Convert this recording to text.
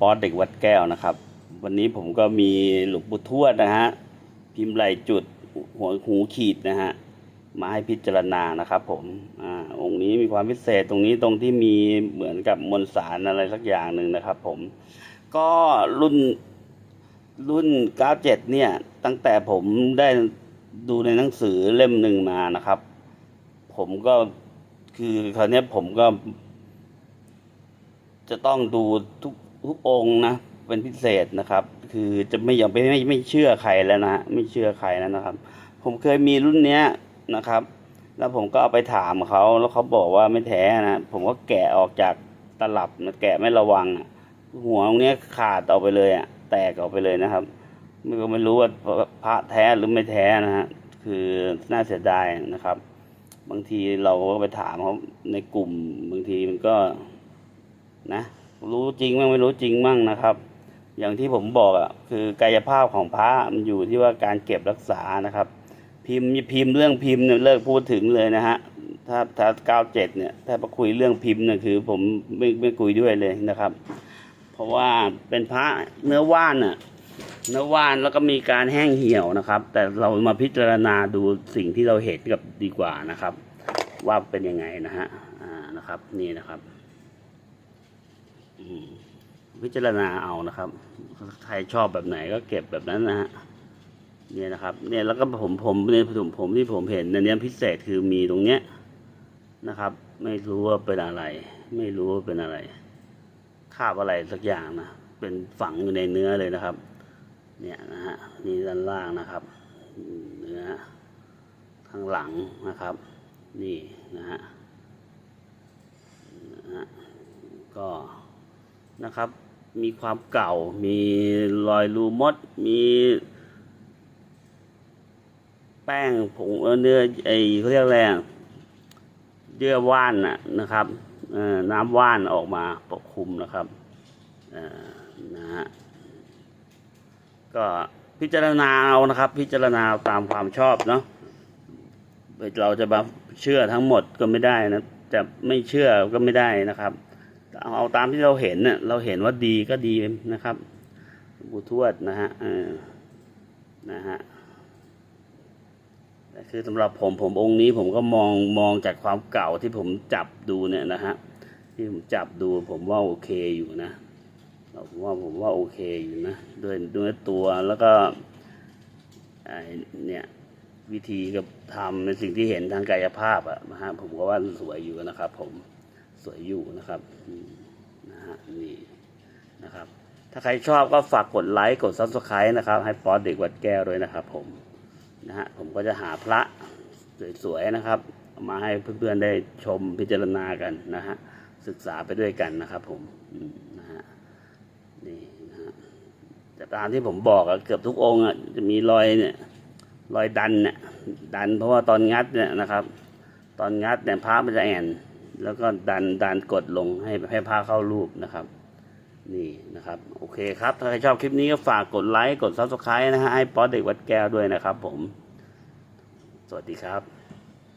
ป๊อตเด็กวัดแก้วนะครับ วันนี้ผมก็มีหลวงปู่ทวดนะฮะพิมพ์ลายจุดหัวหูขีดนะฮะมาให้พิจารณานะครับ ผมอ่าองค์นี้มีความพิเศษตรงนี้ตรงที่มีเหมือนกับมวลสารอะไรสักอย่างหนึ่งนะครับ ผมก็รุ่นรุ่น 97 เนี่ย ตั้งแต่ผมได้ดูในหนังสือเล่มหนึ่งมานะครับ ผมก็คือคราวนี้ผมก็ จะต้องดูทุก ทุกองนะเป็นพิเศษนะครับ คือจะไม่ยอมไม่ไม่ไม่เชื่อใครแล้วนะไม่เชื่อใครแล้วนะครับ ผมเคยมีรุ่นเนี้ยนะครับ แล้วผมก็เอาไปถามเขาแล้วเขาบอกว่าไม่แท้นะผมก็แกะออกจากตลับนะแกะไม่ระวังอะหัวตรงเนี้ยขาดออกไปเลยอะ แตกออกไปเลยนะครับไม่ก็ไม่รู้ว่าพระแท้หรือไม่แท้นะฮะคือน่าเสียดายนะครับ บางทีเราก็ไปถามเขาในกลุ่มบางทีมันก็นะ รู้จริงมั่งไม่รู้จริงมั่งนะครับ อย่างที่ผมบอกอะคือกายภาพของพระมันอยู่ที่ว่าการเก็บรักษานะครับ พิมพ์พิมพ์เรื่องพิมพ์เนี่ยเลิกพูดถึงเลยนะฮะถ้าถ้าเก้าเจ็ดเนี่ยถ้ามาคุยเรื่องพิมพ์เนี่ยคือ ผมไม่ไม่คุยด้วยเลยนะครับ เพราะว่าเป็นพระเนื้อว่านอะเนื้อว่านแล้วก็มีการแห้งเหี่ยวนะครับ แต่เรามาพิจารณาดูสิ่งที่เราเห็นกับดีกว่านะครับ ว่าเป็นยังไงนะฮะอ่านะครับ นี่นะครับ พิจารณาเอานะครับใครชอบแบบไหนก็เก็บแบบนั้นนะฮะเนี่ยนะครับเนี่ยแล้วก็ผมผมในผมผมที่ผมเห็นในเนี้ยพิเศษคือมีตรงเนี้ยนะครับ ไม่รู้ว่าเป็นอะไร ไม่รู้ว่าเป็นอะไรคาบอะไรสักอย่างนะเป็นฝังอยู่ในเนื้อเลยนะครับ เนี่ยนะฮะนี่ด้านล่างนะครับเนื้อข้างหลังนะครับ นี่นะฮะนะฮะก็ นะครับ มีความเก่า มีรอยรูมด มีแป้งผงเนื้อไอเขาเรียกอะไรเยื่อว่านน่ะนะครับน้ำว่านออกมาปกคลุมนะครับนะฮะก็พิจารณาเอานะครับ พิจารณาตามความชอบเนาะเราจะมาเชื่อทั้งหมดก็ไม่ได้นะจะไม่เชื่อก็ไม่ได้นะครับ เอาตามที่เราเห็นเน่ะเราเห็นว่าดีก็ดีนะครับบูทวดนะฮะเออนะฮะแต่คือสำหรับผมผมองค์นี้ผมก็มองมองจากความเก่าที่ผมจับดูเนี่ยนะฮะที่ผมจับดูผมว่าโอเคอยู่นะผมว่าผมว่าโอเคอยู่นะด้วยด้วยตัวแล้วก็ไอเนี่ยวิธีกับทำในสิ่งที่เห็นทางกายภาพอะนะฮะผมก็ว่าสวยอยู่นะครับผม สวยอยู่นะครับนะฮะนี่นะครับ ถ้าใครชอบก็ฝากกดไลค์กด subscribe นะครับ ให้ป๊อตเด็กวัดแก้วด้วยนะครับ ผมนะฮะผมก็จะหาพระสวยๆนะครับ มาให้เพื่อนๆได้ชมพิจารณากันนะฮะศึกษาไปด้วยกันนะครับผมอืมนะฮะนี่นะฮะแต่ตามที่ผมบอกอะเกือบทุกองค์อะจะมีรอยเนี่ยรอยดันเนี่ยดันเพราะว่าตอนงัดเนี่ยนะครับ ตอนงัดเนี่ยพระมันจะแอน แล้วก็ดันดันกดลงให้ให้ผ้าเข้ารูปนะครับ นี่นะครับ โอเคครับ ถ้าใครชอบคลิปนี้ก็ฝากกดไลค์ กดซับสไครต์นะฮะให้ป๊อตเด็กวัดแก้วด้วยนะครับผม สวัสดีครับ